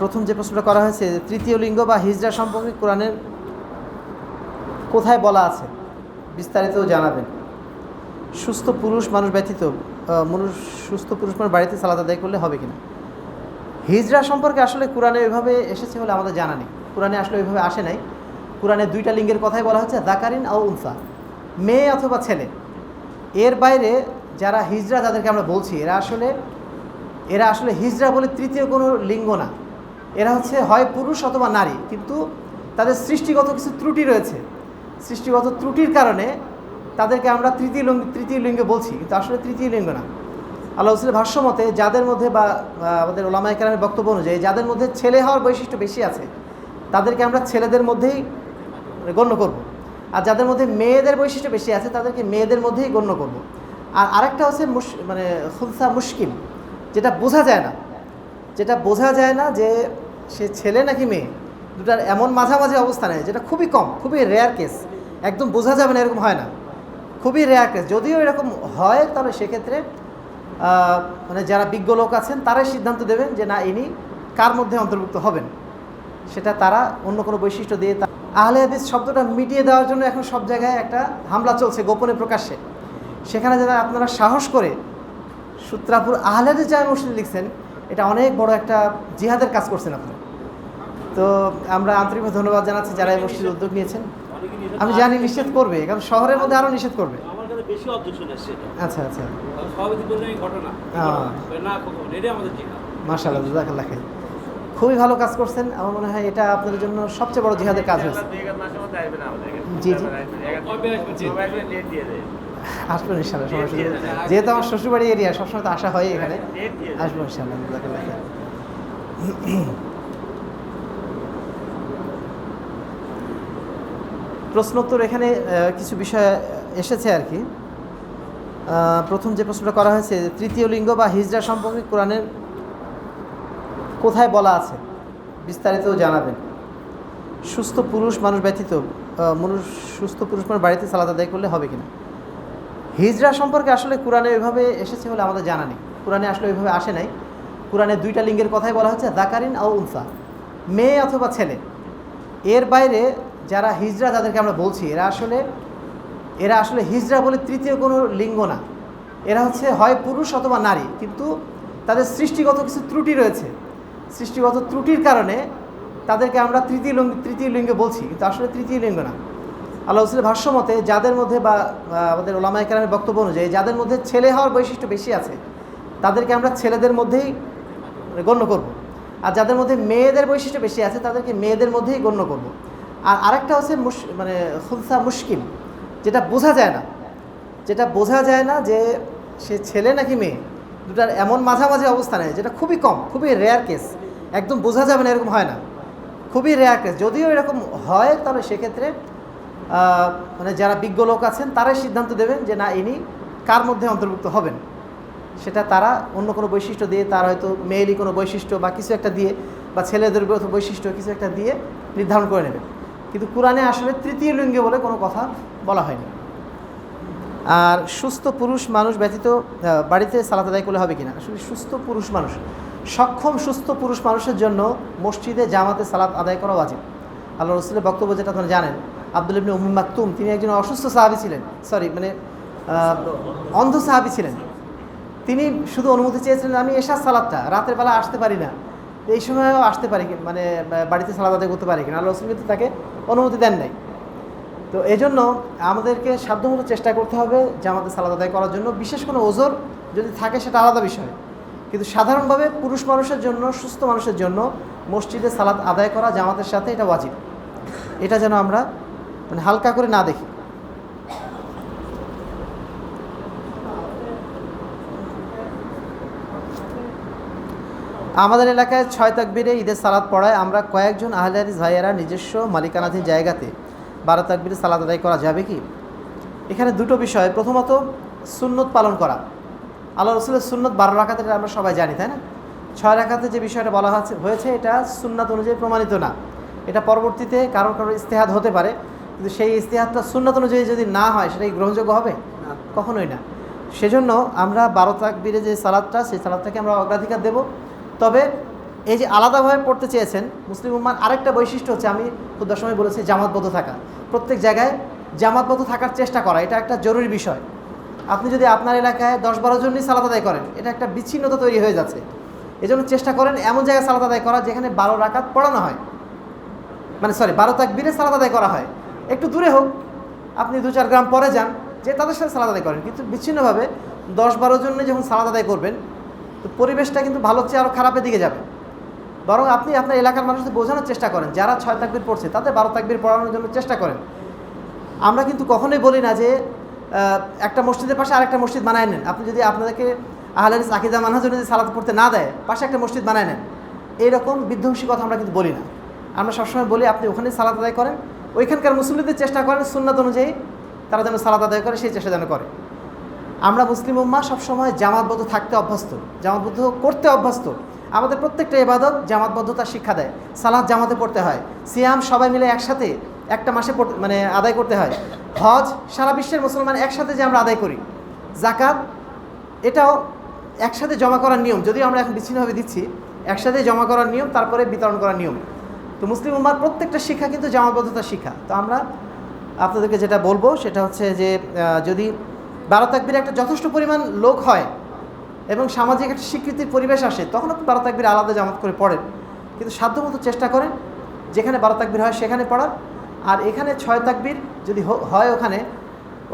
প্রথম যে প্রশ্নটা করা হয়েছে, তৃতীয় লিঙ্গ বা হিজড়া সম্পর্কে কোরআনের কোথায় বলা আছে বিস্তারিত জানাবেন। সুস্থ পুরুষ মানুষ ব্যতীত মানুষ, সুস্থ পুরুষ মানুষ বাড়িতে সালাদ আদায় করলে হবে কিনা? হিজড়া সম্পর্কে আসলে কোরআনে ওইভাবে এসেছে বলে আমাদের জানা নেই। কোরআনে আসলে ওইভাবে আসে নাই। কোরআনে দুইটা লিঙ্গের কথাই বলা হচ্ছে দাকারিন আও উনসা। মেয়ে অথবা ছেলে। এর বাইরে যারা হিজড়া যাদেরকে আমরা বলছি, এরা আসলে এরা আসলে হিজড়া বলে তৃতীয় কোনো লিঙ্গ না। এরা হচ্ছে হয় পুরুষ অথবা নারী, কিন্তু তাদের সৃষ্টিগত কিছু ত্রুটি রয়েছে। সৃষ্টিগত ত্রুটির কারণে তাদেরকে আমরা তৃতীয় লিঙ্গ তৃতীয় লিঙ্গে বলছি, কিন্তু আসলে তৃতীয় লিঙ্গ না। আল্লাহ রসুলের ভাষ্য মতে যাদের মধ্যে বা আমাদের ওলামাই কালামের বক্তব্য অনুযায়ী যাদের মধ্যে ছেলে হওয়ার বৈশিষ্ট্য বেশি আছে, তাদেরকে আমরা ছেলেদের মধ্যেই গণ্য করব। আর যাদের মধ্যে মেয়েদের বৈশিষ্ট্য বেশি আছে, তাদেরকে মেয়েদের মধ্যেই গণ্য করব। আর আরেকটা হচ্ছে মানে খুলসা মুশকিল। যেটা বোঝা যায় না, যেটা বোঝা যায় না যে সে ছেলে নাকি মেয়ে, দুটার এমন মাঝামাঝি অবস্থানে যেটা খুবই কম, খুবই রেয়ার কেস একদম বোঝা যাবে না এরকম হয় না, খুবই রেয়ার কেস যদিও এরকম হয় তাহলে সেক্ষেত্রে মানে যারা বিজ্ঞ লোক আছেন, তারাই সিদ্ধান্ত দেবেন যে না, ইনি কার মধ্যে অন্তর্ভুক্ত হবেন, সেটা তারা অন্য কোনো বৈশিষ্ট্য দিয়ে তা- আহলে হাদিস শব্দটা মিটিয়ে দেওয়ার জন্য এখন সব জায়গায় একটা হামলা চলছে গোপনে প্রকাশ্যে, সেখানে যারা আপনারা সাহস করে সূত্রাপুর আহলে হাদিস জামে মসজিদ লিখছেন এটা অনেক বড় একটা জিহাদের কাজ করছেন আপনি। তো আমরা আন্তরিকভাবে ধন্যবাদ জানাচ্ছি যারা এই মসজিদ উদ্যোগ নিয়েছেন। আমি জানি নিষেধ করবে কারণ শহরের মধ্যে আরও নিষেধ করবে। আমার কাছে বেশি অবজেকশন আসছে এটা। আচ্ছা আচ্ছা। মাশাআল্লাহ জাজাকাল্লাহ খাই খুবই ভালো কাজ করছেন। আমার মনে হয় এটা আপনাদের জন্য সবচেয়ে বড় জিহাদের কাজ হয়েছে। জি, জি। আসবেন ইনশাল্লাহ সময় সুযোগ যেহেতু আমার শ্বশুরবাড়ি এরিয়া সবসময় তো আসা হয় এখানে। আসব ইনশাল্লাহ প্রশ্নোত্তর এখানে কিছু বিষয় এসেছে আর কি। প্রথম যে প্রশ্নটা করা হয়েছে তৃতীয় লিঙ্গ বা হিজড়া সম্পর্কে কোরআনের কোথায় বলা আছে? বিস্তারিত জানাবেন। সুস্থ পুরুষ মানুষ ব্যতীত মানুষ সুস্থ পুরুষ মানুষ বাড়িতে সালাদ আদায় করলে হবে কিনা? হিজড়া সম্পর্কে আসলে কোরআনে ওইভাবে এসেছে বলে আমাদের জানা নেই। কোরআনে আসলে ওইভাবে আসে নাই। কোরআনে দুইটা লিঙ্গের কথাই বলা হচ্ছে দাকারিন আও উনসা। মেয়ে অথবা ছেলে। এর বাইরে যারা হিজড়া যাদেরকে আমরা বলছি, এরা আসলে এরা আসলে হিজড়া বলে তৃতীয় কোনো লিঙ্গ না। এরা হচ্ছে হয় পুরুষ অথবা নারী, কিন্তু তাদের সৃষ্টিগত কিছু ত্রুটি রয়েছে। সৃষ্টিগত ত্রুটির কারণে তাদেরকে আমরা তৃতীয় লিঙ্গ, তৃতীয় লিঙ্গে বলছি, কিন্তু আসলে তৃতীয় লিঙ্গ না। আল্লাহ রসুলের ভাষ্য মতে, যাদের মধ্যে বা আমাদের ওলামাই কালামের বক্তব্য অনুযায়ী, যাদের মধ্যে ছেলে হওয়ার বৈশিষ্ট্য বেশি আছে, তাদেরকে আমরা ছেলেদের মধ্যেই গণ্য করব। আর যাদের মধ্যে মেয়েদের বৈশিষ্ট্য বেশি আছে, তাদেরকে মেয়েদের মধ্যেই গণ্য করব। আর আরেকটা হচ্ছে মুশ মানে খুলসা মুশকিল, যেটা বোঝা যায় না। যেটা বোঝা যায় না যে, সে ছেলে নাকি মেয়ে, দুটার এমন মাঝামাঝি অবস্থানে যেটা খুবই কম, খুবই রেয়ার কেস একদম বোঝা যাবে না এরকম হয় না। খুবই রেয়ার কেস যদিও এরকম হয় তাহলে সেক্ষেত্রে মানে যারা বিজ্ঞ লোক আছেন, তারাই সিদ্ধান্ত দেবেন যে না, ইনি কার মধ্যে অন্তর্ভুক্ত হবেন। সেটা তারা অন্য কোনো বৈশিষ্ট্য দিয়ে, তার হয়তো মেয়েরই কোনো বৈশিষ্ট্য বা কিছু একটা দিয়ে, বা ছেলেদের বৈশিষ্ট্য কিছু একটা দিয়ে নির্ধারণ করে নেবেন। কিন্তু কোরআনে আসলে তৃতীয় লিঙ্গে বলে কোনো কথা বলা হয়নি। আর সুস্থ পুরুষ মানুষ ব্যতীত বাড়িতে সালাত আদায় করলে হবে কিনা? আসলে সুস্থ পুরুষ মানুষ, সক্ষম সুস্থ পুরুষ মানুষের জন্য মসজিদে জামাতে সালাত আদায় করা উচিত আল্লাহ রসুলের বক্তব্য যেটা আপনারা জানেন আব্দুল ইবনে উম্মে মাকতুম, তিনি একজন অসুস্থ সাহাবি ছিলেন। সরি মানে অন্ধ সাহাবি ছিলেন। তিনি শুধু অনুমতি চেয়েছিলেন আমি এশার সালাদটা, রাতের বেলা আসতে পারি না। এই সময়ও আসতে পারি মানে বাড়িতে সালাদ আদায় করতে পারি কিনা। আল্লাহ রসুল কিন্তু তাকে অনুমতি দেন নাই। তো এই জন্য আমাদেরকে সাধ্যমতো চেষ্টা করতে হবে জামাতে সালাদ আদায় করার জন্য। বিশেষ কোনো ওজোর যদি থাকে, সেটা আলাদা বিষয়। কিন্তু সাধারণভাবে পুরুষ মানুষের জন্য, সুস্থ মানুষের জন্য মসজিদে সালাদ আদায় করা জামাতের সাথে এটা ওয়াজিব। এটা যেন আমরা মানে হালকা করে না দেখি। আমাদের এলাকায় ছয় তাকবিরে ঈদের সালাদ পড়ায় আমরা কয়েকজন আহলে ভাইয়েরা নিজস্ব মালিকানাধীন জায়গাতে বারো তাকবিরে সালাদ আদায় করা যাবে কি? এখানে দুটো বিষয়। প্রথমত, সুন্নত পালন করা। আল্লাহ রসুলের সুন্নত বারো রাখাতে আমরা সবাই জানি, তাই না? ছয় রাখাতে যে বিষয়টা বলা হয়েছে এটা সুন্নাত অনুযায়ী প্রমাণিত না। এটা পরবর্তীতে কারও কারও ইস্তেহাদ হতে পারে। কিন্তু সেই ইস্তেহাদটা সুন্নাত অনুযায়ী যদি না হয় সেটা কি গ্রহণযোগ্য হবে? কখনোই না। সেজন্য আমরা বারো তাকবিরে যে সালাদটা সেই সালাদটাকে আমরা অগ্রাধিকার দেব। তবে এই যে আলাদাভাবে পড়তে চেয়েছেন মুসলিম উম্মার আরেকটা বৈশিষ্ট্য হচ্ছে আমি খুব সময় বলেছি জামাতবদ্ধ থাকা। প্রত্যেক জায়গায় জামাতবদ্ধ থাকার চেষ্টা করা এটা একটা জরুরি বিষয়। আপনি যদি আপনার এলাকায় দশ বারো জন নিয়ে সালাত আদায় করেন এটা একটা বিচ্ছিন্নতা তৈরি হয়ে যাচ্ছে। এজন্য চেষ্টা করেন এমন জায়গায় সালাত আদায় করা যেখানে বারো রাকাত পড়ানো হয়। মানে সরি বারো তাকবীরে সালাত আদায় করা হয়। একটু দূরে হোক, আপনি দু চার গ্রাম পরে যান, যে তাদের সাথে সালাদ আদায় করেন। কিন্তু বিচ্ছিন্নভাবে দশ বারো জন যখন সালাদ আদায় করবেন, তো পরিবেশটা কিন্তু ভালো চেয়ে আরও খারাপের দিকে যাবে। বরং আপনি আপনার এলাকার মানুষদের বোঝানোর চেষ্টা করেন, যারা ছয় তাকবির পড়ছে, তাদের বারো তাকবির পড়ানোর জন্য চেষ্টা করেন। আমরা কিন্তু কখনোই বলি না যে একটা মসজিদের পাশে আরেকটা মসজিদ বানায় নেন। আপনি যদি আপনাদেরকে আহলাদিস আকিদা মানহাজুর যদি সালাদ পড়তে না দেয়, পাশে একটা মসজিদ বানায় নেন। এইরকম বিধ্বংসী কথা আমরা কিন্তু বলি না। আমরা সবসময় বলি, আপনি ওখানে সালাদ আদায় করেন ওইখানকার মুসলিমদের চেষ্টা করেন সুন্নাত অনুযায়ী তারা যেন সালাদ আদায় করে, সেই চেষ্টা যেন করে। আমরা মুসলিম উম্মা সবসময় জামাতবদ্ধ থাকতে অভ্যস্ত, জামাতবদ্ধ করতে অভ্যস্ত। আমাদের প্রত্যেকটা ইবাদত জামাতবদ্ধতার শিক্ষা দেয় সালাদ জামাতে পড়তে হয়, সিয়াম সবাই মিলে একসাথে একটা মাসে মানে আদায় করতে হয়। হজ, সারা বিশ্বের মুসলমান একসাথে যে আমরা আদায় করি। জাকাত, এটাও একসাথে জমা করার নিয়ম, যদিও আমরা এখন বিচ্ছিন্নভাবে দিচ্ছি, একসাথে জমা করার নিয়ম, তারপরে বিতরণ করার নিয়ম। তো মুসলিম উম্মার প্রত্যেকটা শিক্ষা কিন্তু জামাবদ্ধতার শিক্ষা। তো আমরা আপনাদেরকে যেটা বলব সেটা হচ্ছে যে যদি বারো তাকবির একটা যথেষ্ট পরিমাণ লোক হয় এবং সামাজিক একটা স্বীকৃতির পরিবেশ আসে, তখন আপনি বারো তাকবির আলাদা জামাত করে পড়েন। কিন্তু সাধ্যমতো চেষ্টা করেন, যেখানে বারো তাকবির হয় সেখানে পড়ার। আর এখানে ছয় তাকবির যদি হয় ওখানে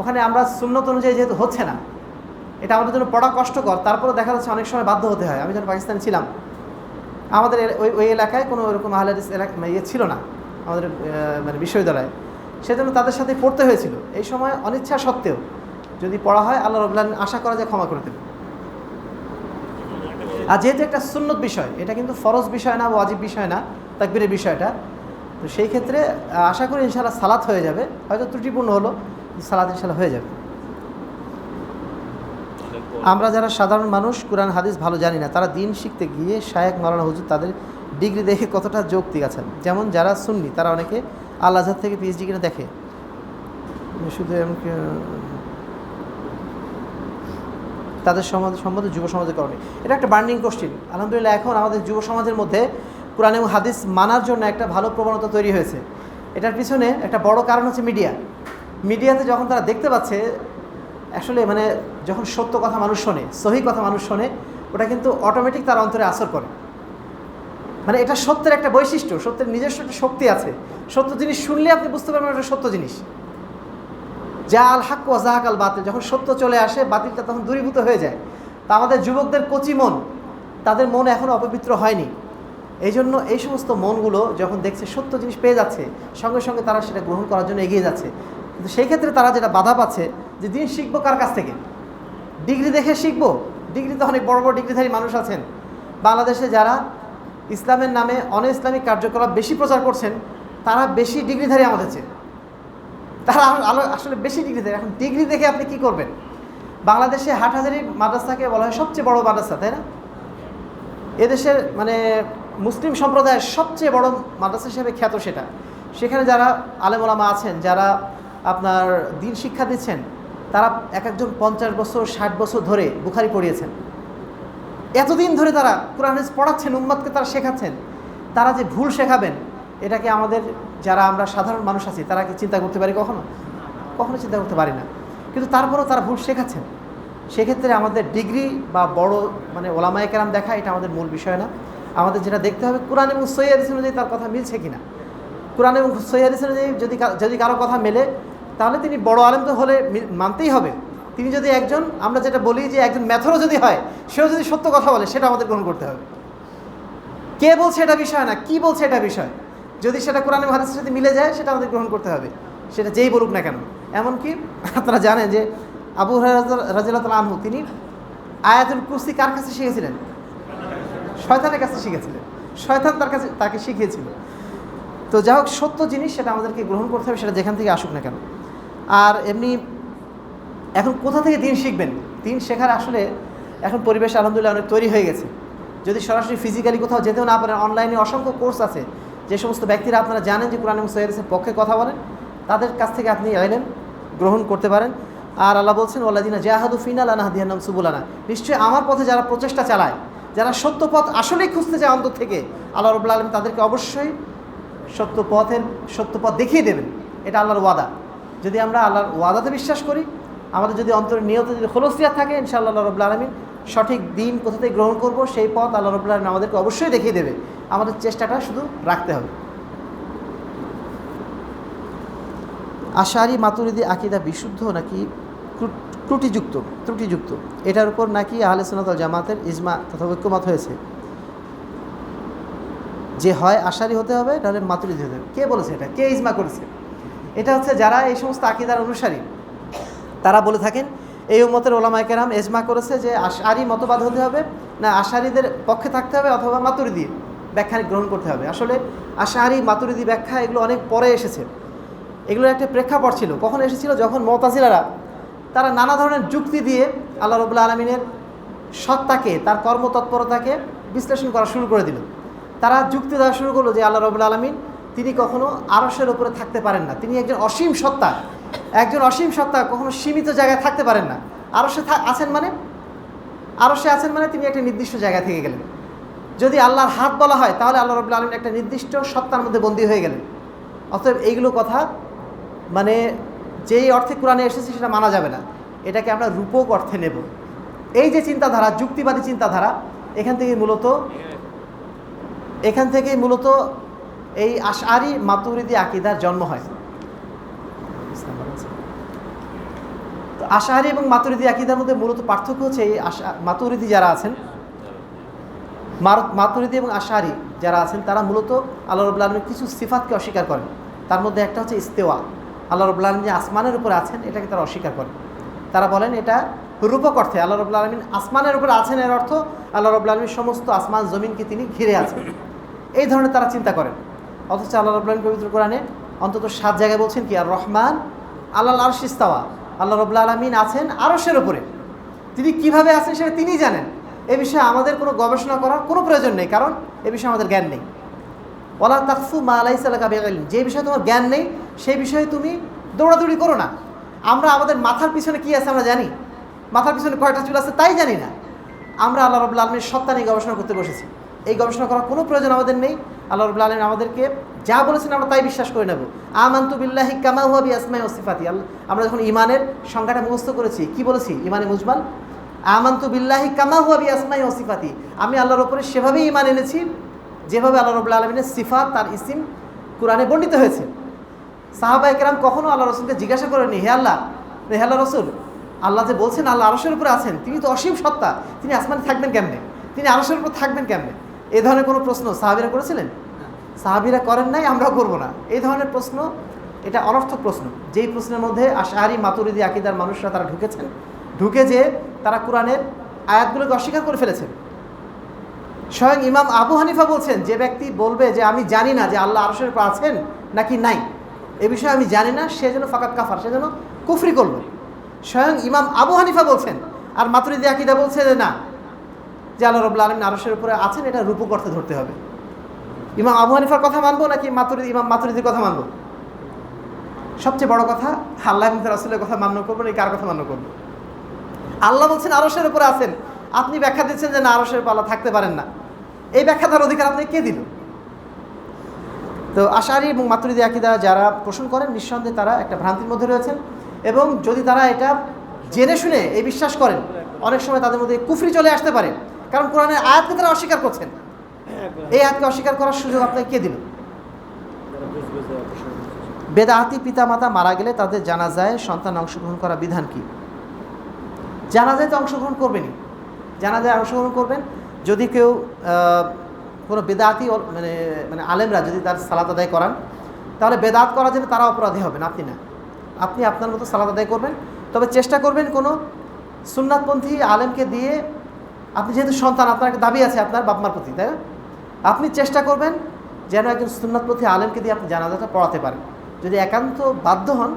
ওখানে আমরা সুন্নত অনুযায়ী যেহেতু হচ্ছে না, এটা আমাদের জন্য পড়া কষ্টকর তারপরে দেখা যাচ্ছে অনেক সময় বাধ্য হতে হয়। আমি যখন পাকিস্তানে ছিলাম আমাদের ওই ওই এলাকায় কোনো ওরকম আহলাদিস এলাকা মানে ইয়ে ছিল না। আমাদের মানে বিশ্ববিদ্যালয়ে। সেজন্য তাদের সাথে পড়তে হয়েছিল। এই সময় অনিচ্ছা সত্ত্বেও যদি পড়া হয়, আল্লাহ রবুল্লাহ আশা করা যায় ক্ষমা করে দেবে আর যেহেতু একটা সুন্নত বিষয়, এটা কিন্তু ফরজ বিষয় না, ওয়াজিব বিষয় না, তাকবীরের বিষয়টা, তো সেই ক্ষেত্রে আশা করি ইনশাল্লাহ সালাত হয়ে যাবে। হয়তো ত্রুটিপূর্ণ হলো সালাত ইনশাল্লাহ হয়ে যাবে। আমরা যারা সাধারণ মানুষ, কোরআন, হাদিস ভালো জানি না, তারা দিন শিখতে গিয়ে শায়েক মারানা হুজুর তাদের ডিগ্রি দেখে কতটা যৌক্তিক আছেন। যেমন যারা সুন্নি, তারা অনেকে আল থেকে পিএইচডি কিনে দেখে। শুধু এমনকি তাদের সমাজ সম্বন্ধে যুব সমাজের কারণে। এটা একটা বার্নিং কোশ্চিন। আলহামদুলিল্লাহ, এখন আমাদের যুব সমাজের মধ্যে কোরআন এবং হাদিস মানার জন্য একটা ভালো প্রবণতা তৈরি হয়েছে। এটার পিছনে একটা বড় কারণ হচ্ছে মিডিয়া। মিডিয়াতে যখন তারা দেখতে পাচ্ছে আসলে মানে যখন সত্য কথা মানুষ শোনে, সহি কথা মানুষ শোনে, ওটা কিন্তু অটোমেটিক তার অন্তরে আসর করে। মানে এটা সত্যের একটা বৈশিষ্ট্য, সত্যের নিজস্ব একটা শক্তি আছে। সত্য জিনিস শুনলে আপনি বুঝতে পারবেন ওটা সত্য জিনিস। যা আল হাক ওয়াজাহাক আল বাতিল, যখন সত্য চলে আসে, বাতিলটা তখন দূরীভূত হয়ে যায়। তা আমাদের যুবকদের কচি মন, তাদের মন এখনও অপবিত্র হয়নি। এই জন্য এই সমস্ত মনগুলো যখন দেখছে সত্য জিনিস পেয়ে যাচ্ছে, সঙ্গে সঙ্গে তারা সেটা গ্রহণ করার জন্য এগিয়ে যাচ্ছে। কিন্তু সেই ক্ষেত্রে তারা যেটা বাধা পাচ্ছে যে দিন শিখব কার কাছ থেকে? ডিগ্রি দেখে শিখব? ডিগ্রি তো অনেক বড় বড় ডিগ্রিধারী মানুষ আছেন। বাংলাদেশে যারা ইসলামের নামে অন ইসলামিক কার্যকলাপ বেশি প্রচার করছেন, তারা বেশি ডিগ্রিধারী আমাদের চেয়ে। তারা আসলে বেশি ডিগ্রি দেয় এখন ডিগ্রি দেখে আপনি কি করবেন? বাংলাদেশে হাটহাজারি মাদ্রাসাকে বলা হয় সবচেয়ে বড় মাদ্রাসা, তাই না? এদেশের মানে মুসলিম সম্প্রদায়ের সবচেয়ে বড় মাদ্রাসা হিসেবে খ্যাত সেটা। সেখানে যারা আলেমোলামা আছেন, যারা আপনার দিন শিক্ষা দিচ্ছেন, তারা এক একজন পঞ্চাশ বছর, ষাট বছর ধরে বুখারি পড়িয়েছেন। এতদিন ধরে তারা কোরআন পড়াচ্ছেন, উম্মাদকে তারা শেখাচ্ছেন। তারা যে ভুল শেখাবেন এটাকে আমাদের যারা আমরা সাধারণ মানুষ আছি, তারা কি চিন্তা করতে পারি কখনো? কখনো চিন্তা করতে পারি না। কিন্তু তারপরেও তারা ভুল শেখাচ্ছেন। সেক্ষেত্রে আমাদের ডিগ্রি বা বড় মানে ওলামায় কেরাম দেখা, এটা আমাদের মূল বিষয় না। আমাদের যেটা দেখতে হবে, কোরআন এবং সৈয়াদিস অনুযায়ী তার কথা মিলছে কিনা? কোরআন এবং সৈয়াদিস অনুযায়ী যদি যদি কারও কথা মেলে তাহলে তিনি বড় আলেম তো হলে মানতেই হবে। তিনি যদি একজন, আমরা যেটা বলি যে একজন ম্যাথরও যদি হয়, সেও যদি সত্য কথা বলে, সেটা আমাদের গ্রহণ করতে হবে। কে বলছে এটা বিষয় না, কি বলছে এটা বিষয়? যদি সেটা কোরআন হাদিসের সাথে মিলে যায়, সেটা আমাদের গ্রহণ করতে হবে। সেটা যেই বলুক না কেন। এমনকি আপনারা জানেন যে আবু রাজিল্লাহ আনহু, তিনি আয়াতুল কুস্তি কার কাছে শিখেছিলেন? শয়তানের কাছে শিখেছিলেন। শয়তান তার কাছে, তাকে শিখিয়েছিল। তো যাই হোক, সত্য জিনিস সেটা আমাদেরকে গ্রহণ করতে হবে, সেটা যেখান থেকে আসুক না কেন। আর এমনি এখন কোথা থেকে দিন শিখবেন? দিন শেখার আসলে এখন পরিবেশ আলহামদুলিল্লাহ অনেক তৈরি হয়ে গেছে। যদি সরাসরি ফিজিক্যালি কোথাও যেতেও না পারেন অনলাইনে অসংখ্য কোর্স আছে। যে সমস্ত ব্যক্তিরা আপনারা জানেন যে কোরআন সৈয়দের পক্ষে কথা বলেন, তাদের কাছ থেকে আপনি এলেন, গ্রহণ করতে পারেন। আর আল্লাহ বলছেন ওল্লাদিনা জাহাদু ফিনাল আনাহাদিয়ানাম সুবুলানা। নিশ্চয়ই আমার পথে যারা প্রচেষ্টা চালায়, যারা সত্য পথ আসলেই খুঁজতে চায় অন্তর থেকে, আল্লাহ রবুল্লা আলম তাদেরকে অবশ্যই সত্য পথের সত্য পথ দেখিয়ে দেবেন। এটা আল্লাহর ওয়াদা। যদি আমরা আল্লাহর ওয়াদাতে বিশ্বাস করি, আমাদের যদি অন্তরের নিয়ত যদি খলসিয়া থাকে, ইনশাআল্লাহ আল্লাহ রবুল্লা আলমী সঠিক দিন কোথা থেকে গ্রহণ করব, সেই পথ আল্লাহ রবুল্লা আলমিন আমাদেরকে অবশ্যই দেখিয়ে দেবে। আমাদের চেষ্টাটা শুধু রাখতে হবে। আশারি মাতুরিদি আকিদা বিশুদ্ধ নাকি ত্রুটিযুক্ত? ত্রুটিযুক্ত। এটার উপর নাকি আহলে সুন্নাত জামাতের ইজমা তথা ঐক্যমত হয়েছে। যে হয় আশারি হতে হবে তাহলে মাতুরিদি হতে হবে। কে বলেছে এটা? কে ইজমা করেছে? এটা হচ্ছে যারা এই সমস্ত আকিদার অনুসারী, তারা বলে থাকেন, এই উম্মতের ওলামায় কেরাম এজমা করেছে যে আশারি মতবাদ হতে হবে, না আশারিদের পক্ষে থাকতে হবে অথবা মাতুরিদির ব্যাখ্যা গ্রহণ করতে হবে। আসলে আশারি মাতুরিদি ব্যাখ্যা এগুলো অনেক পরে এসেছে। এগুলোর একটা প্রেক্ষাপট ছিল। কখন এসেছিল? যখন মতাজিলারা তারা নানা ধরনের যুক্তি দিয়ে আল্লাহ রবুল্লা আলমিনের সত্তাকে, তার কর্মতৎপরতাকে বিশ্লেষণ করা শুরু করে দিল। তারা যুক্তি দেওয়া শুরু করল যে আল্লাহ রবুল্লা আলমিন তিনি কখনো আরসের উপরে থাকতে পারেন না। তিনি একজন অসীম সত্তা। একজন অসীম সত্তা কখনো সীমিত জায়গায় থাকতে পারেন না। আরসে আছেন মানে? আরসে আছেন মানে তিনি একটা নির্দিষ্ট জায়গা থেকে গেলেন। যদি আল্লাহর হাত বলা হয়, তাহলে আল্লাহ রবুল্লা আলমিন একটা নির্দিষ্ট সত্তার মধ্যে বন্দী হয়ে গেলেন। অতএব এইগুলো কথা মানে যেই অর্থে কোরআনে এসেছে সেটা মানা যাবে না। এটাকে আমরা রূপক অর্থে নেব। এই যে চিন্তাধারা, যুক্তিবাদী চিন্তাধারা, এখান থেকে মূলত, এখান থেকেই মূলত এই আশারি মাতুরিদি আকিদার জন্ম হয়। তো আশাহারি এবং মাতুরিদি আকিদার মধ্যে মূলত পার্থক্য হচ্ছে এই আশা, মাতুরিদি যারা আছেন মাতুরিদি এবং আশাহারি যারা আছেন, তারা মূলত আল্লাহ রবুল্লা আলমীর কিছু সিফাতকে অস্বীকার করেন। তার মধ্যে একটা হচ্ছে ইস্তেওয়া। আল্লাহ রবুল্লা আলম যে আসমানের উপরে আছেন, এটাকে তারা অস্বীকার করেন। তারা বলেন এটা রূপক অর্থে, আল্লাহ রবুল্লা আলমিন আসমানের উপরে আছেন এর অর্থ আল্লাহ রবুল্লা আলমীর সমস্ত আসমান, জমিনকে তিনি ঘিরে আছেন। এই ধরনের তারা চিন্তা করেন। অথচ আল্লাহ রবুল্লা আলম পবিত্র কোরআনে অন্তত সাত জায়গায় বলছেন কি, আর রহমান আল্লাহ আরশিস্তাওয়া আল্লাহ রবুল্লা আলমিন আছেন আরশের ওপরে তিনি কীভাবে আছেন সেটা তিনিই জানেন। এ বিষয়ে আমাদের কোনো গবেষণা করার কোনো প্রয়োজন নেই, কারণ এ বিষয়ে আমাদের জ্ঞান নেই। ওলা তাকফু মা আলাইসাল্লাহ বেগালিন যে বিষয়ে তোমার জ্ঞান নেই, সেই বিষয়ে তুমি দৌড়াদৌড়ি করো না। আমরা আমাদের মাথার পিছনে কি আছে আমরা জানি? মাথার পিছনে কয়টা চুল আছে তাই জানি না। আমরা আল্লাহ রবুল্লা আলমীর সত্তা নিয়ে গবেষণা করতে বসেছি। এই গবেষণা করার কোনো প্রয়োজন আমাদের নেই। আল্লাহ রবুল্লা আলমিন আমাদেরকে যা বলেছেন আমরা তাই বিশ্বাস করে নেব। আমান্তু বিল্লাহি কামা হুয়াবি আসমাই ওসিফাতি আল্লাহ, আমরা যখন ইমানের সংখ্যাটা মুখস্থ করেছি, কি বলেছি? ইমানে মুজবাল আমান্তু বিল্লাহি কামা হুয়াবি আসমাই ওসিফাতি আমি আল্লাহর ওপরে সেভাবেই ইমান এনেছি, যেভাবে আল্লাহ রবুল্লা আলমিনের সিফাত তার ইসিম কোরআনে বর্ণিত হয়েছে। সাহাবা একরাম কখনো আল্লাহ রসুলকে জিজ্ঞাসা করেনি হে আল্লাহ হে আল্লাহ রসুল, আল্লাহ যে বলছেন আল্লাহ আরসের উপরে আছেন, তিনি তো অসীম সত্তা, তিনি আসমানে থাকবেন কেমনে? তিনি আরসের উপর থাকবেন কেমনে? এই ধরনের কোনো প্রশ্ন সাহাবিরা করেছিলেন? সাহাবিরা করেন নাই, আমরাও করব না। এই ধরনের প্রশ্ন, এটা অনর্থক প্রশ্ন। যেই প্রশ্নের মধ্যে আশাহারি মাতুরিদি, আকিদার মানুষরা তারা ঢুকেছেন, ঢুকে যে তারা কোরআনের আয়াতগুলোকে অস্বীকার করে ফেলেছেন। স্বয়ং ইমাম আবু হানিফা বলছেন, যে ব্যক্তি বলবে যে আমি জানি না যে আল্লাহ আরশের উপর আছেন নাকি নাই, এ বিষয়ে আমি জানি না, সে যেন ফাকাত কাফার, সে যেন কুফরি করল। স্বয়ং ইমাম আবু হানিফা বলছেন, আর মাতুরিদি, আকিদা বলছে যে না যে আল্লাহ রবুল্লা আলমিন আরশের উপরে আছেন, এটা রূপক অর্থে ধরতে হবে। ইমাম আবু হানিফার কথা মানবো নাকি মাতুরিদি ইমাম মাতুরিদির কথা মানবো? সবচেয়ে বড় কথা, আল্লাহ তার কথা মান্য করব না কার কথা মান্য করব আল্লাহ বলছেন আরসের উপরে আছেন। আপনি ব্যাখ্যা দিচ্ছেন যে না, আরশের পালা থাকতে পারেন না। এই ব্যাখ্যা তার অধিকার আপনি কে দিল? তো আশারি এবং মাতুরিদি আকিদা যারা পোষণ করেন, নিঃসন্দেহে তারা একটা ভ্রান্তির মধ্যে রয়েছেন এবং যদি তারা এটা জেনে শুনে, এই বিশ্বাস করেন, অনেক সময় তাদের মধ্যে কুফরি চলে আসতে পারে। কারণ কোরআনের আয়াতকে তারা অস্বীকার করছেন। এই আয়াতকে অস্বীকার করার সুযোগ আপনাকে কে দিল? বেদাহাতি পিতামাতা মারা গেলে তাদের জানাজায় সন্তান অংশগ্রহণ করা বিধান কি? জানাজায় তো অংশগ্রহণ করবেনই। জানাজায় অংশগ্রহণ করবেন। যদি কেউ কোনো বেদাতি মানে মানে আলেমরা যদি তার সালাত আদায় করান তাহলে বেদাত করার জন্য তারা অপরাধী হবেন আপনি না। আপনি আপনার মতো সালাত আদায় করবেন। তবে চেষ্টা করবেন কোনো সুন্নাতপন্থী আলেমকে দিয়ে আপনি যেহেতু সন্তান, আপনার একটা দাবি আছে আপনার বাপমার প্রতি, তাই না? আপনি চেষ্টা করবেন যেন একজন সুন্নাতপন্থী আলেমকে দিয়ে আপনি জানাজাটা পড়াতে পারেন। যদি একান্ত বাধ্য হন,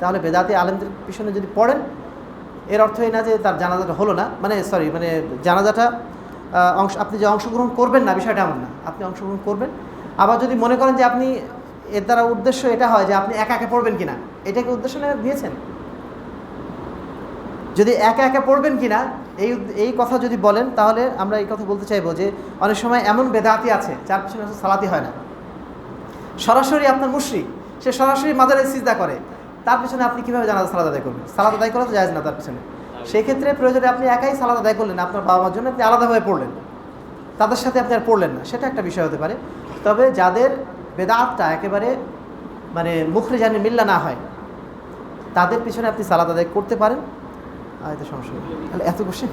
তাহলে বেদাতি আলেমদের পিছনে যদি পড়েন, এর অর্থ এই না যে তার জানাজাটা হলো না। মানে সরি মানে জানাজাটা অংশ, আপনি যে অংশগ্রহণ করবেন না, বিষয়টা এমন না। আপনি অংশগ্রহণ করবেন। আবার যদি মনে করেন যে আপনি, এর দ্বারা উদ্দেশ্য এটা হয় যে আপনি একা একা পড়বেন কিনা, এটাকে উদ্দেশ্য নিয়ে দিয়েছেন? যদি একা একা পড়বেন কিনা এই এই কথা যদি বলেন, তাহলে আমরা এই কথা বলতে চাইব যে অনেক সময় এমন বেদাতি আছে, যার পিছনে সালাতি হয় না। সরাসরি আপনার মুশরিক, সে সরাসরি মাদারে সিজদা করে, তার পিছনে আপনি কীভাবে জানাজা সালাদ আদায় করবেন? সালাদ আদায় করা তো যায় না তার পিছনে। সেই ক্ষেত্রে প্রয়োজনে আপনি একাই সালাদ আদায় করলেন, আপনার বাবা মার জন্য আপনি আলাদাভাবে পড়লেন। তাদের সাথে আপনি আর পড়লেন না, সেটা একটা বিষয় হতে পারে। তবে যাদের বেদাতটা একেবারে মানে মুখরে জানি মিল্লা না হয়, তাদের পিছনে আপনি সালাদ আদায় করতে পারেন। আর সমস্যা তাহলে এত কোশ্চেন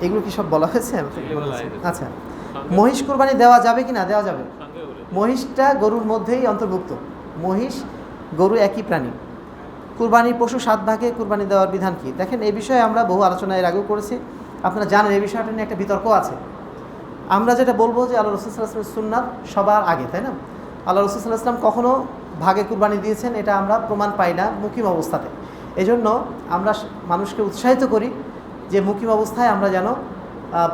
এগুলো কি সব বলা হয়েছে? আচ্ছা। মহিষ কোরবানি দেওয়া যাবে কি না? দেওয়া যাবে। মহিষটা গরুর মধ্যেই অন্তর্ভুক্ত। মহিষ গরু একই প্রাণী। কুরবানির পশু সাত ভাগে কুরবানি দেওয়ার বিধান কি? দেখেন এই বিষয়ে আমরা বহু আলোচনা এর আগেও করেছি। আপনারা জানেন এই বিষয়টা নিয়ে একটা বিতর্ক আছে। আমরা যেটা বলব যে আল্লাহ রসুলামের সুন্নাত সবার আগে তাই না? আল্লাহ রসুলাম কখনো ভাগে কুরবানি দিয়েছেন, এটা আমরা প্রমাণ পাই না মুকিম অবস্থাতে। এজন্য আমরা মানুষকে উৎসাহিত করি যে মুকিম অবস্থায় আমরা যেন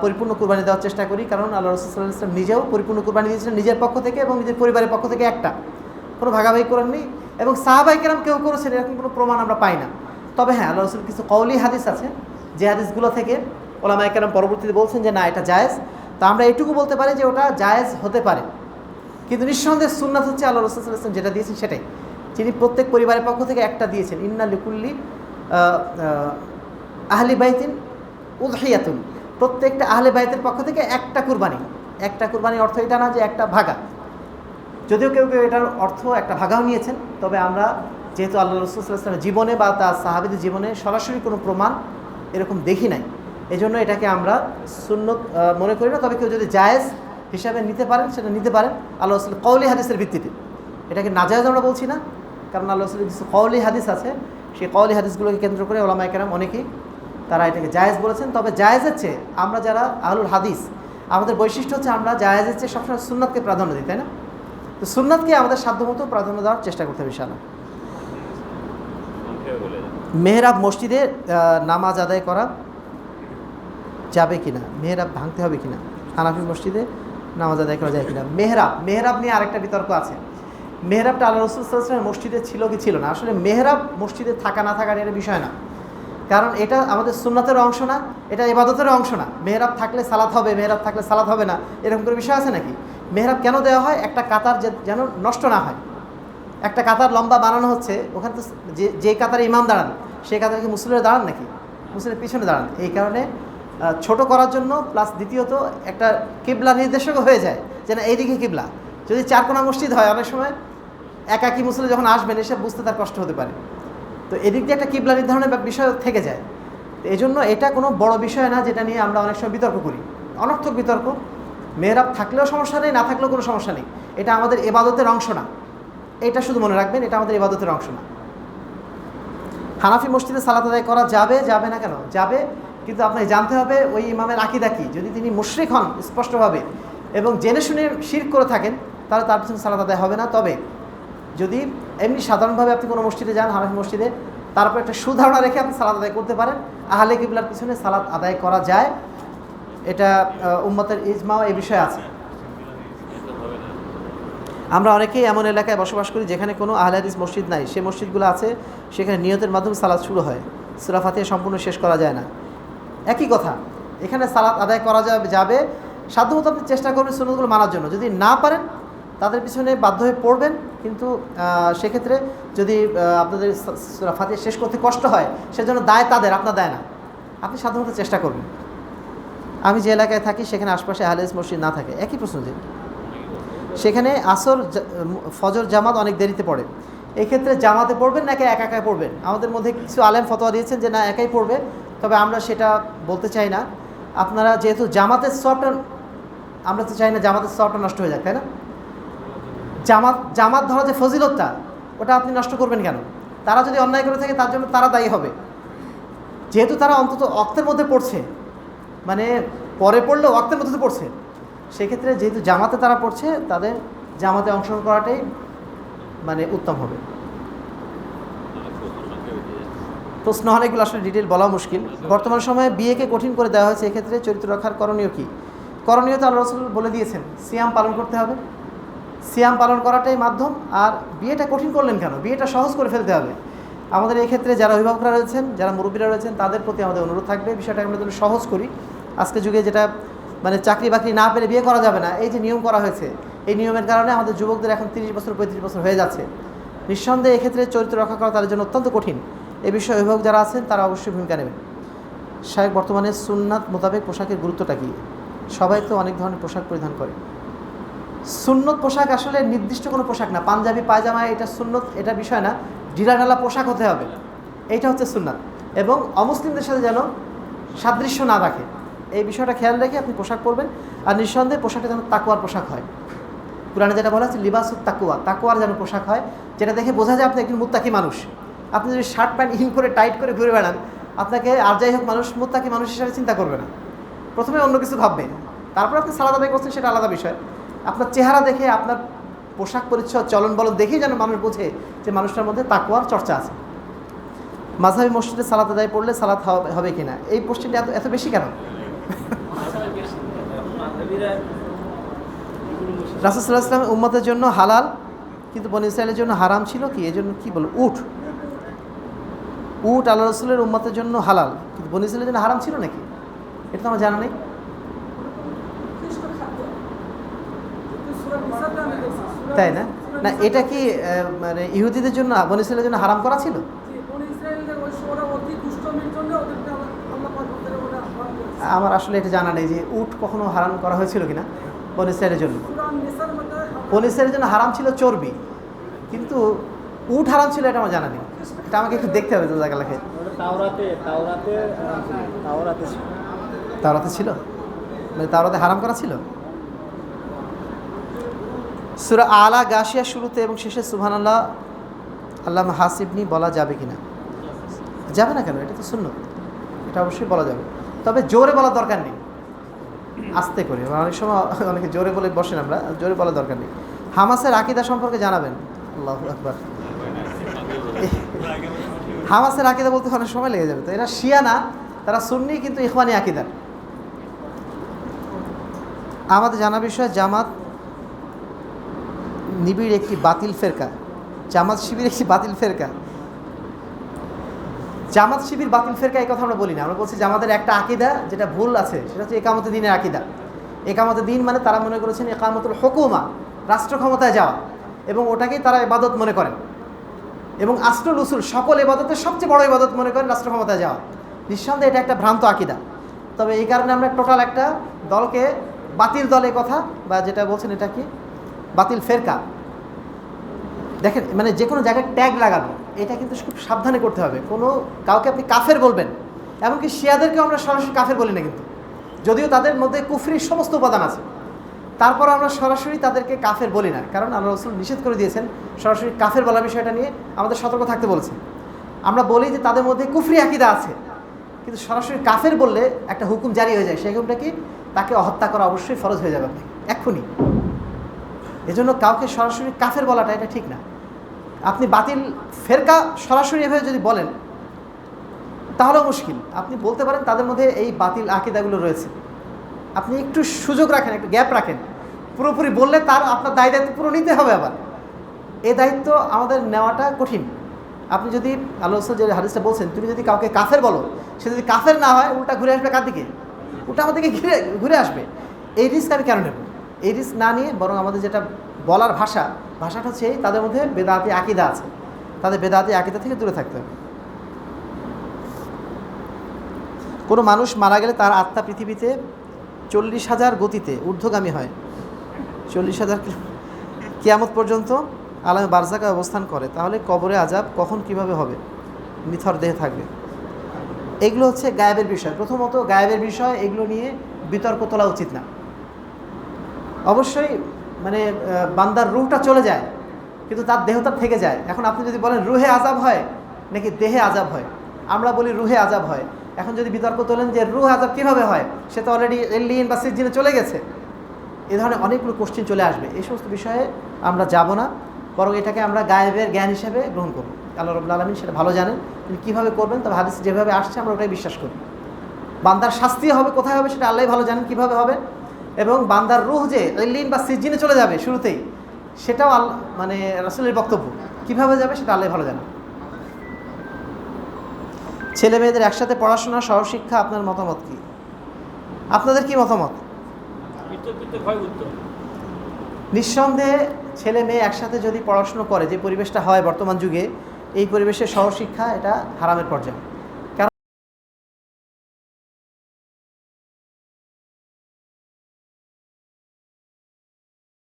পরিপূর্ণ কুরবানি দেওয়ার চেষ্টা করি। কারণ আল্লাহ রসুল্লাহ ইসলাম নিজেও পরিপূর্ণ কুরবানি দিয়েছিলেন, নিজের পক্ষ থেকে এবং নিজের পরিবারের পক্ষ থেকে একটা। কোনো ভাগাভাগি করেননি এবং সাহাবাই কেরাম কেউ করেছেন, এরকম কোনো প্রমাণ আমরা পাই না। তবে হ্যাঁ আল্লাহ রসুল কিছু কৌলি হাদিস আছে, যে হাদিসগুলো থেকে ওলামাই কেরাম পরবর্তীতে বলছেন যে না, এটা জায়েজ। তা আমরা এটুকু বলতে পারি যে ওটা জায়েজ হতে পারে। কিন্তু নিঃসন্দেহে সুন্নাত হচ্ছে আল্লাহ রসুল ইসলাম যেটা দিয়েছেন সেটাই। যিনি প্রত্যেক পরিবারের পক্ষ থেকে একটা দিয়েছেন ইন্না লিকুল্লি আহ, আহ, আহলি বাইতিন উদহিয়াতুন। প্রত্যেকটা আহলে বাইতের পক্ষ থেকে একটা কুরবানি। একটা কুরবানির অর্থ এটা না যে একটা ভাগা। যদিও কেউ কেউ এটার অর্থ একটা ভাগাও নিয়েছেন তবে আমরা যেহেতু আল্লাহ রসুলামের জীবনে বা তার সাহাবিদের জীবনে সরাসরি কোনো প্রমাণ এরকম দেখি নাই এজন্য এটাকে আমরা সুন্নত মনে করি না। তবে কেউ যদি জায়েজ হিসাবে নিতে পারেন, সেটা নিতে পারেন। আল্লাহ রসুল কৌলি হাদিসের ভিত্তিতে। এটাকে নাজায়েজ আমরা বলছি না, কারণ আল্লাহ রসুলের কিছু কৌলি হাদিস আছে, সেই কৌলি হাদিসগুলোকে কেন্দ্র করে ওলামাই কেরাম অনেকেই তারা এটাকে জায়েজ বলেছেন। তবে জায়েজের চেয়ে আমরা যারা আহলুল হাদিস, আমাদের বৈশিষ্ট্য হচ্ছে আমরা জায়েজের চেয়ে সবসময় সুন্নাতকে প্রাধান্য দিই, তাই না? তো সুন্নাতকে আমাদের সাধ্যমতো প্রাধান্য দেওয়ার চেষ্টা করতে হবে, ইনশাআল্লাহ। মেহরাব মসজিদে নামাজ আদায় করা যাবে কি না মেহরাব ভাঙতে হবে কি না হানাফি মসজিদে নামাজ আদায় করা যায় কিনা? মেহরাব মেহরাব নিয়ে আরেকটা বিতর্ক আছে। মেহরাবটা আল্লাহ রসুল মসজিদে ছিল কি ছিল না? আসলে মেহরাব মসজিদে থাকা না থাকার এটা বিষয় না। কারণ এটা আমাদের সুন্নাতের অংশ না, এটা ইবাদতের অংশ না। মেহরাব থাকলে সালাত হবে, মেহরাব থাকলে সালাত হবে না। এরকম করে বিষয় আছে নাকি? মেহরাব কেন দেওয়া হয়? একটা কাতার যেন নষ্ট না হয়। একটা কাতার লম্বা বানানো হচ্ছে, ওখানে তো যে যে কাতারে ইমাম দাঁড়ান, সেই কাতারে কি মুসলিমের দাঁড়ান নাকি? মুসলিমের পিছনে দাঁড়ান। এই কারণে ছোট করার জন্য প্লাস দ্বিতীয়ত একটা কিবলা নির্দেশকও হয়ে যায় যে না এইদিকে কিবলা। যদি চার কোনা মসজিদ হয় অনেক সময়, একাকি মুসলিম যখন আসবেন, এসে বুঝতে তার কষ্ট হতে পারে। তো এদিক দিয়ে একটা কিবলা নির্ধারণের বিষয় থেকে যায়। এই জন্য এটা কোনো বড় বিষয় না, যেটা নিয়ে আমরা অনেক সময় বিতর্ক করি। অনর্থক বিতর্ক। মেয়েরাব থাকলেও সমস্যা নেই, না থাকলেও কোনো সমস্যা নেই। এটা আমাদের এবাদতের অংশ না। এটা শুধু মনে রাখবেন, এটা আমাদের ইবাদতের অংশ না। হানাফি মসজিদে সালাত আদায় করা যাবে যাবে না কেন? যাবে, কিন্তু আপনাকে জানতে হবে ওই ইমামের আকিদা কি? যদি তিনি মুশরিক হন স্পষ্টভাবে এবং জেনে শুনে শির করে থাকেন, তাহলে তার পিছনে সালাত আদায় হবে না। তবে যদি এমনি সাধারণভাবে আপনি কোনো মসজিদে যান, হানাফি মসজিদে, তারপর একটা সুধারণা রেখে আপনি সালাত আদায় করতে পারেন, আহলে কিবলার পিছনে সালাত আদায় করা যায়। এটা উম্মতের ইজমাও এ বিষয়ে আছে। আমরা অনেকেই এমন এলাকায় বসবাস করি যেখানে কোনো আহলে হাদিস মসজিদ নাই। সে মসজিদগুলো আছে, সেখানে নিয়তের মাধ্যমে সালাদ শুরু হয়। সুরা ফাতিহা সম্পূর্ণ শেষ করা যায় না। একই কথা, এখানে সালাত আদায় করা যাবে যাবে। সাধ্যমতো আপনি চেষ্টা করবেন সুন্নতগুলো মানার জন্য। যদি না পারেন, তাদের পিছনে বাধ্য হয়ে পড়বেন। কিন্তু সেক্ষেত্রে যদি আপনাদের সা- সূরা ফাতিহা শেষ করতে কষ্ট হয়, সেজন্য দায় তাদের, আপনার দায় না। আপনি সাধারণত চেষ্টা করবেন আমি যে এলাকায় থাকি, সেখানে আশপাশে আহলে হাদিস মসজিদ না থাকে। একই প্রশ্ন যে সেখানে আসর ফজর জামাত অনেক দেরিতে পড়ে। এক্ষেত্রে জামাতে পড়বেন নাকি একা একাই পড়বেন? আমাদের মধ্যে কিছু আলেম ফতোয়া দিয়েছেন যে না, একাই পড়বে, তবে আমরা সেটা বলতে চাই না। আপনারা যেহেতু জামাতের সবটা, আমরা তো চাই না জামাতের সবটা নষ্ট হয়ে যাক, তাই না? জামাত জামাত ধরা যে ফজিলতটা, ওটা আপনি নষ্ট করবেন কেন? তারা যদি অন্যায় করে থাকে, তার জন্য তারা দায়ী হবে। যেহেতু তারা অন্তত অক্তের মধ্যে পড়ছে মানে পরে পড়লেও অক্তের মধ্যে পড়ছে। সেক্ষেত্রে যেহেতু জামাতে তারা পড়ছে, তাদের জামাতে অংশগ্রহণ করাটাই মানে উত্তম হবে। প্রশ্ন অনেকগুলো, আসলে ডিটেল বলা মুশকিল। বর্তমান সময়ে বিয়েকে কঠিন করে দেওয়া হয়েছে, এক্ষেত্রে চরিত্র রক্ষার করণীয় কী? করণীয় তো আল্লাহ রসুল বলে দিয়েছেন, সিয়াম পালন করতে হবে। সিয়াম পালন করাটাই মাধ্যম, আর বিয়েটা কঠিন করলেন কেন? বিয়েটা সহজ করে ফেলতে হবে। আমাদের এই ক্ষেত্রে যারা অভিভাবকরা রয়েছেন, যারা মুরব্বীরা রয়েছেন, তাদের প্রতি আমাদের অনুরোধ থাকবে। বিষয়টা আমরা যদি সহজ করি। আজকে যুগে যেটা মানে চাকরি বাকরি না পেলে বিয়ে করা যাবে না। এই যে নিয়ম করা হয়েছে, এই নিয়মের কারণে আমাদের যুবকদের এখন তিরিশ বছর, পঁয়ত্রিশ বছর হয়ে যাচ্ছে। নিঃসন্দেহে এক্ষেত্রে চরিত্র রক্ষা করা তাদের জন্য অত্যন্ত কঠিন। এ বিষয়ে অভিভাবক যারা আছেন, তারা অবশ্যই ভূমিকা নেবেন। সাহেব বর্তমানে সুন্নাত মোতাবেক পোশাকের গুরুত্বটা কী? সবাই তো অনেক ধরনের পোশাক পরিধান করে। সুন্নত পোশাক আসলে নির্দিষ্ট কোনো পোশাক না। পাঞ্জাবি, পায়জামা, এটা সুন্নত, এটা বিষয় না। ঢিলা ঢালা পোশাক হতে হবে। এইটা হচ্ছে সুন্নাত। এবং অমুসলিমদের সাথে যেন সাদৃশ্য না রাখে এই বিষয়টা খেয়াল রেখে আপনি পোশাক পরবেন। আর নিঃসন্দেহে পোশাকটা যেন তাকুয়ার পোশাক হয়। পুরাণে যেটা বলা হচ্ছে লিবাসুত তাকুয়া তাকুয়ার যেন পোশাক হয়, যেটা দেখে বোঝা যায় আপনি একজন মুত্তাকি মানুষ। আপনি যদি শার্ট প্যান্ট ইন করে, টাইট করে ঘুরে বেড়ান, আপনাকে আর যাই হোক মানুষ, মুত্তাকি মানুষ হিসাবে চিন্তা করবে না। প্রথমে অন্য কিছু ভাববে তারপর আপনি সালাদ আদায় করছেন, সেটা আলাদা বিষয়। আপনার চেহারা দেখে, আপনার পোশাক পরিচ্ছদ, চলন বলন দেখেই যেন মানুষ বোঝে যে মানুষটার মধ্যে তাকুয়ার চর্চা আছে। মাঝাবি মসজিদে সালাত আদায় পড়লে সালাত হবে- কিনা? এই প্রশ্নটা এত এত বেশি কেন? রাসুসাল্লাহ উম্মতের জন্য হালাল, কিন্তু বনি ইসরায়েলের জন্য হারাম ছিল কি? এই জন্য কী বল? উঠ উট আল্লাহ রসুলের উম্মতের জন্য হালাল, কিন্তু বনি ইসরায়েলের জন্য হারাম ছিল নাকি? এটা তো আমার জানা নেই। তাই না? না, এটা কি মানে ইহুদিদের জন্য, বনি ইসরায়েলের জন্য হারাম করা ছিল? আমার আসলে এটা জানা নেই যে উট কখনো হারাম করা হয়েছিল কিনা ইসরায়েলের জন্য। ইসরায়েলের জন্য হারাম ছিল চর্বি। কিন্তু উট হারাম ছিল এটা আমার জানা নেই। এটা আমাকে একটু দেখতে হবে জায়গা লেখে তাওরাতে ছিল। মানে তাওরাতে হারাম করা ছিল? সুরা আলা গাশিয়া শুরুতে এবং শেষে সুবহান আল্লাহ আল্লাহ হাসিবনি বলা যাবে কিনা? যাবে না কেন? এটা তো শূন্য এটা অবশ্যই বলা যাবে। তবে জোরে বলার দরকার নেই। আস্তে করে, অনেক সময় অনেকে জোরে বলে বসেন আমরা, জোরে বলার দরকার নেই। হামাসের আকিদা সম্পর্কে জানাবেন। আল্লাহ আকবার। হামাসের আকিদা বলতে অনেক সময় লেগে যাবে, তো এরা শিয়া না, তারা সুন্নি কিন্তু ইখওয়ানি আকিদার আমাদের জানা বিষয়, জামাত নিবিড় একটি বাতিল ফেরকা। জামাত শিবির একটি বাতিল ফেরকা। জামাত শিবির বাতিল ফেরকা এই কথা আমরা বলি না। আমরা বলছি জামাতের একটা আকিদা যেটা ভুল আছে, সেটা হচ্ছে একামতে দিনের আকিদা। একামতে দিন মানে তারা মনে করেছেন একামতুল হুকুমা, রাষ্ট্র ক্ষমতায় যাওয়া এবং ওটাকেই তারা এবাদত মনে করেন। এবং আস্টুল উসুল, সকল এবাদতের সবচেয়ে বড় ইবাদত মনে করেন রাষ্ট্র ক্ষমতায় যাওয়া। নিঃসন্দেহে এটা একটা ভ্রান্ত আকিদা। তবে এই কারণে আমরা টোটাল একটা দলকে, বাতিল দলে কথা, বা যেটা বলছেন এটা কি? বাতিল ফেরকা। দেখেন মানে যে কোনো জায়গায় ট্যাগ লাগানো। এটা কিন্তু খুব সাবধানে করতে হবে। কোনো কাউকে আপনি কাফের বলবেন, এমনকি শিয়াদেরকেও আমরা সরাসরি কাফের বলি না কিন্তু। যদিও তাদের মধ্যে কুফরির সমস্ত উপাদান আছে। তারপর আমরা সরাসরি তাদেরকে কাফের বলি না, কারণ আল্লাহ রসুল নিষেধ করে দিয়েছেন সরাসরি কাফের বলা বিষয়টা নিয়ে আমাদের সতর্ক থাকতে বলেছেন। আমরা বলি যে তাদের মধ্যে কুফরি আকিদা আছে, কিন্তু সরাসরি কাফের বললে একটা হুকুম জারি হয়ে যায়, সেই হুকুমটা কি? তাকে হত্যা করা অবশ্যই ফরজ হয়ে যাবে। আপনি এক্ষুনি। এজন্য কাউকে সরাসরি কাফের বলাটা এটা ঠিক না। আপনি বাতিল ফেরকা সরাসরি এভাবে যদি বলেন তাহলেও মুশকিল। আপনি বলতে পারেন তাদের মধ্যে এই বাতিল আকিদাগুলো রয়েছে। আপনি একটু সুযোগ রাখেন, একটু গ্যাপ রাখেন। পুরোপুরি বললে তার আপনার দায় দায়িত্ব পুরো নিতে হবে আবার। এই দায়িত্ব আমাদের নেওয়াটা কঠিন। আপনি যদি আল্লাহ যে হাদিসটা বলছেন, তুমি যদি কাউকে কাফের বলো, সে যদি কাফের না হয়, উল্টা ঘুরে আসবে কার দিকে? উল্টা আমার দিকে ঘুরে ঘুরে আসবে। এই রিস্ক আমি কেন নেব? এই রিস্ক না নিয়ে বরং আমাদের যেটা বলার ভাষা ভাষাটা হচ্ছে তাদের মধ্যে বেদাতি আকিদা আছে। তাদের বেদাতি আকিদা থেকে দূরে থাকতে হবে। কোনো মানুষ মারা গেলে তার আত্মা পৃথিবীতে চল্লিশ হাজার গতিতে ঊর্ধ্বগামী হয়। চল্লিশ হাজার কিয়ামত পর্যন্ত আলামে বারজাকে অবস্থান করে। তাহলে কবরে আজাব কখন কীভাবে হবে? নিথর দেহে থাকবে। এগুলো হচ্ছে গায়েবের বিষয়। প্রথমত গায়েবের বিষয় এগুলো নিয়ে বিতর্ক তোলা উচিত না। অবশ্যই মানে বান্দার রুহটা চলে যায়, কিন্তু তার দেহটা থেকে যায়। এখন আপনি যদি বলেন, রুহে আজাব হয়? নাকি, দেহে আজাব হয়? আমরা বলি, রুহে আজাব হয়। এখন যদি বিতর্ক তোলেন যে, রুহ আজাব কীভাবে হয়? সে তো অলরেডি এলিয়েন বা সিজিনে চলে গেছে। এ ধরনের অনেকগুলো কোশ্চেন চলে আসবে। এই সমস্ত বিষয়ে আমরা যাব না। বরং এটাকে আমরা গায়েবের জ্ঞান হিসেবে গ্রহণ করব। আল্লাহ রবুল্লা আলমিন সেটা ভালো জানেন। তিনি কীভাবে করবেন, তবে হাদিস যেভাবে আসছে, আমরা ওটাই বিশ্বাস করি। বান্দার শাস্তি হবে, কোথায় হবে, সেটা আল্লাহ ভালো জানেন কীভাবে হবে। এবং বান্দার রুহ যে এলিন বা সিজিনে চলে যাবে শুরুতেই, সেটাও আল মানে রাসুলের বক্তব্য। কীভাবে যাবে সেটা আল্লাহ ভালো জানেন। ছেলে মেয়েদের একসাথে পড়াশোনা, সহশিক্ষা আপনার মতামত কি? আপনাদের কি মতামত? নিঃসন্দেহে ছেলে মেয়ে একসাথে যদি পড়াশুনো করে, যে পরিবেশটা হয় বর্তমান যুগে, এই পরিবেশে সহশিক্ষা এটা হারামের পর্যায়ে।